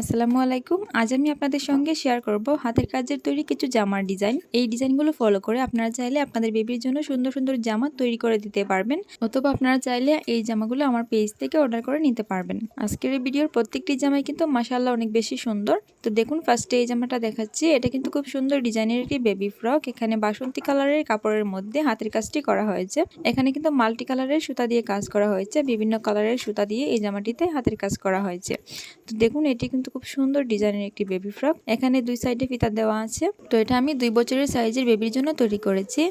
আসসালামু আলাইকুম। আজ আমি আপনাদের সঙ্গে শেয়ার করব হাতের কাজের তৈরি কিছু জামার ডিজাইন এই ডিজাইনগুলো ফলো করে আপনারা চাইলে আপনাদের বেবির জন্য সুন্দর সুন্দর জামা তৈরি করে দিতে পারবেন। অথবা আপনারা চাইলে এই জামাগুলো আমার পেজ থেকে অর্ডার করে নিতে পারবেন। আজকের এই ভিডিওর প্রত্যেকটি জামাই কিন্তু মাসাল্লাহ অনেক বেশি সুন্দর। তো দেখুন ফার্স্টে এই জামাটা দেখাচ্ছি। এটা কিন্তু খুব সুন্দর ডিজাইনের একটি বেবি ফ্রক এখানে বাসন্তী কালারের কাপড়ের মধ্যে হাতের কাজটি করা হয়েছে। এখানে কিন্তু মাল্টি কালারের সুতা দিয়ে কাজ করা হয়েছে। বিভিন্ন কালারের সুতা দিয়ে এই জামাটিতে হাতের কাজ করা হয়েছে। তো দেখুন, এটি কিন্তু খুব সুন্দর ডিজাইনের একটি বেবি ফ্রক এখানে দুই সাইডে ফিতা দেওয়া আছে। তো এটা আমি দুই বছরের সাইজের বেবির জন্য তৈরি করেছি।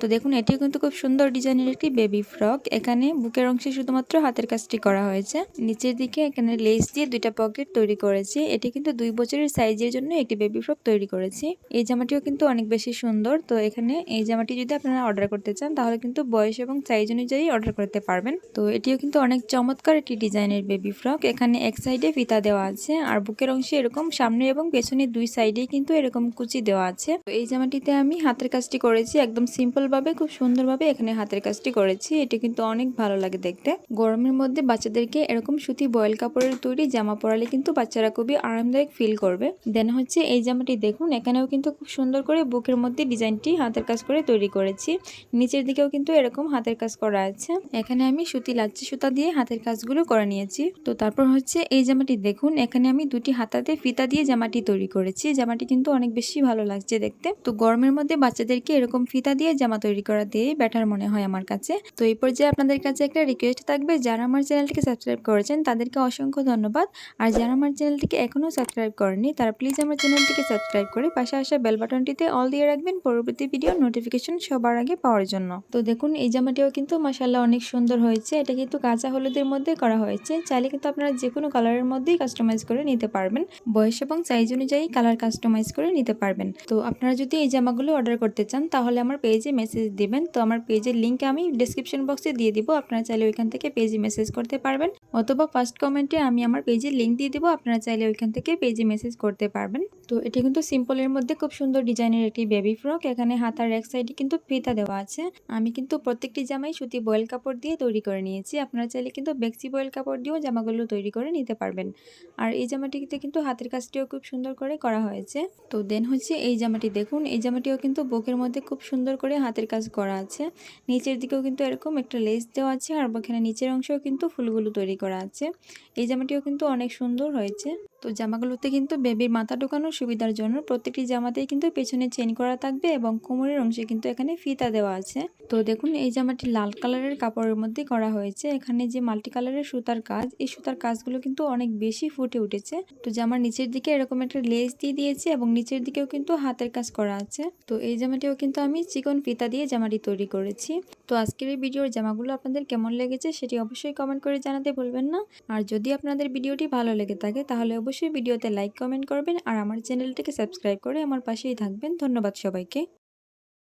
তো দেখুন, এটিও কিন্তু খুব সুন্দর ডিজাইনের একটি বেবি ফ্রক এখানে বুকের অংশে শুধুমাত্র হাতের কাজটি করা হয়েছে। নিচের দিকে এখানে লেস দিয়ে দুইটা পকেট তৈরি করেছি। এটি কিন্তু দুই বছরের সাইজের জন্য একটি বেবি ফ্রক তৈরি করেছি। এই জামাটিও কিন্তু অনেক বেশি সুন্দর। তো এখানে এই জামাটি যদি আপনারা অর্ডার করতে চান, তাহলে কিন্তু বয়স এবং সাইজ অনুযায়ী অর্ডার করতে পারবেন। তো এটিও কিন্তু অনেক চমৎকার একটি ডিজাইনের বেবি ফ্রক এখানে এক সাইডে ফিতা দেওয়া আছে। আর বুকের অংশে এরকম সামনে এবং পেছনে দুই সাইডেই কিন্তু এরকম কুচি দেওয়া আছে। তো এই জামাটিতে আমি হাতের কাজটি করেছি, একদম সিম্পল ভাবে, খুব সুন্দরভাবে এখানে হাতের কাজটি করেছি। এটি কিন্তু অনেক ভালো লাগে দেখতে। গরমের মধ্যে বাচ্চাদেরকে এরকম সুতি বয়েল কাপড়ের তৈরি জামা পরালে কিন্তু বাচ্চারা খুবই আরামদায়ক ফিল করবে। দেন হচ্ছে এই জামাটি দেখুন, এখানেও কিন্তু খুব সুন্দর করে বুকের মধ্যে ডিজাইনটি হাতের কাজ করে তৈরি করেছি। নিচের দিকেও কিন্তু এরকম হাতের কাজ করা আছে। এখানে আমি সুতি লাচ্ছি সুতা দিয়ে হাতের কাজগুলো করে নিয়েছি। তো তারপর হচ্ছে এই জামাটি দেখুন, এখানে আমি দুটি হাতাতে ফিতা দিয়ে জামাটি তৈরি করেছি। জামাটি কিন্তু অনেক বেশি ভালো লাগছে দেখতে। তো গরমের মধ্যে বাচ্চাদেরকে এরকম ফিতা দিয়ে জামা তৈরি করা দিয়ে ব্যাটার মনে হয় আমার কাছে। তো এই পর্যায়ে আপনাদের কাছে একটা রিকোয়েস্ট থাকবে, যারা আমার চ্যানেলটিকে সাবস্ক্রাইব করেছেন তাদেরকে অসংখ্য ধন্যবাদ। আর যারা আমার চ্যানেলটিকে এখনও সাবস্ক্রাইব করেনি তারা প্লিজ আমার চ্যানেলটিকে সাবস্ক্রাইব করে পাশে আসা বেল বাটনটিতে অল দিয়ে রাখবেন পরবর্তী ভিডিও নোটিফিকেশন সবার আগে পাওয়ার জন্য। তো দেখুন, এই জামাটিও কিন্তু মাসাল্লাহ অনেক সুন্দর হয়েছে। এটা কিন্তু কাঁচা হলুদের মধ্যে করা হয়েছে। চাইলে কিন্তু আপনারা যে কোনো কালারের মধ্যেই কাস্টমাইজ করে নিতে পারবেন। বয়স এবং সাইজ অনুযায়ী কালার কাস্টমাইজ করে নিতে পারবেন। তো আপনারা যদি এই জামাগুলো অর্ডার করতে চান, তাহলে আমার পেজে মেসেজ দিবেন। তো আমার পেজের লিঙ্ক আমি ডিসক্রিপশন বক্সে দিয়ে দিব। আপনারা চাইলে ওইখান থেকে পেজে মেসেজ করতে পারবেন। অথবা ফার্স্ট কমেন্টে আমি আমার পেজের লিঙ্ক দিয়ে দিব। আপনারা চাইলে ওইখান থেকে পেজে মেসেজ করতে পারবেন। তো এটি কিন্তু সিম্পলের মধ্যে খুব সুন্দর ডিজাইনের একটি বেবি ফ্রক এখানে হাতার এক সাইডে কিন্তু ফিতা দেওয়া আছে। আমি কিন্তু প্রত্যেকটি জামাই সুতি বয়েল কাপড় দিয়ে তৈরি করে নিয়েছি। আপনারা চাইলে কিন্তু বেক্সি বয়েল কাপড় দিয়েও জামাগুলো তৈরি করে নিতে পারবেন। আর এই জামাটিতে কিন্তু হাতের কাজটিও খুব সুন্দর করে করা হয়েছে। তো দেন হচ্ছে এই জামাটি দেখুন, এই জামাটিও কিন্তু বুকের মধ্যে খুব সুন্দর করে হাতের কাজ করা আছে। নিচের দিকেও কিন্তু এরকম একটা লেস দেওয়া আছে আর এখানে নিচের অংশেও কিন্তু ফুলগুলো তৈরি করা আছে। এই জামাটিও কিন্তু অনেক সুন্দর হয়েছে। তো জামাগুলোতে কিন্তু বেবির মাথা ঢোকানোর সুবিধার জন্য প্রত্যেকটি জামাতেই কিন্তু পেছনে চেন করা থাকবে এবং কোমরের অংশে কিন্তু এখানে ফিতা দেওয়া আছে। তো দেখুন, এই জামাটি লাল কালারের কাপড়ের মধ্যে করা হয়েছে। এখানে যে মাল্টি কালারের সুতার কাজ, এই সুতার কাজগুলো কিন্তু অনেক বেশি ফুটে উঠেছে। তো জামার নিচের দিকে এরকম একটা লেস দিয়ে দিয়েছে এবং নিচের দিকেও কিন্তু হাতের কাজ করা আছে। তো এই জামাটিও কিন্তু আমি চিকন ফিতা দিয়ে জামাটি তৈরি করেছি। তো আজকের এই ভিডিওর জামাগুলো আপনাদের কেমন লেগেছে সেটি অবশ্যই কমেন্ট করে জানাতে ভুলবেন না। আর যদি আপনাদের ভিডিওটি ভালো লেগে থাকে তাহলে অবশ্যই ভিডিওতে লাইক, কমেন্ট করবেন আর আমার চ্যানেলটিকে সাবস্ক্রাইব করে আমার পাশেই থাকবেন। ধন্যবাদ সবাইকে।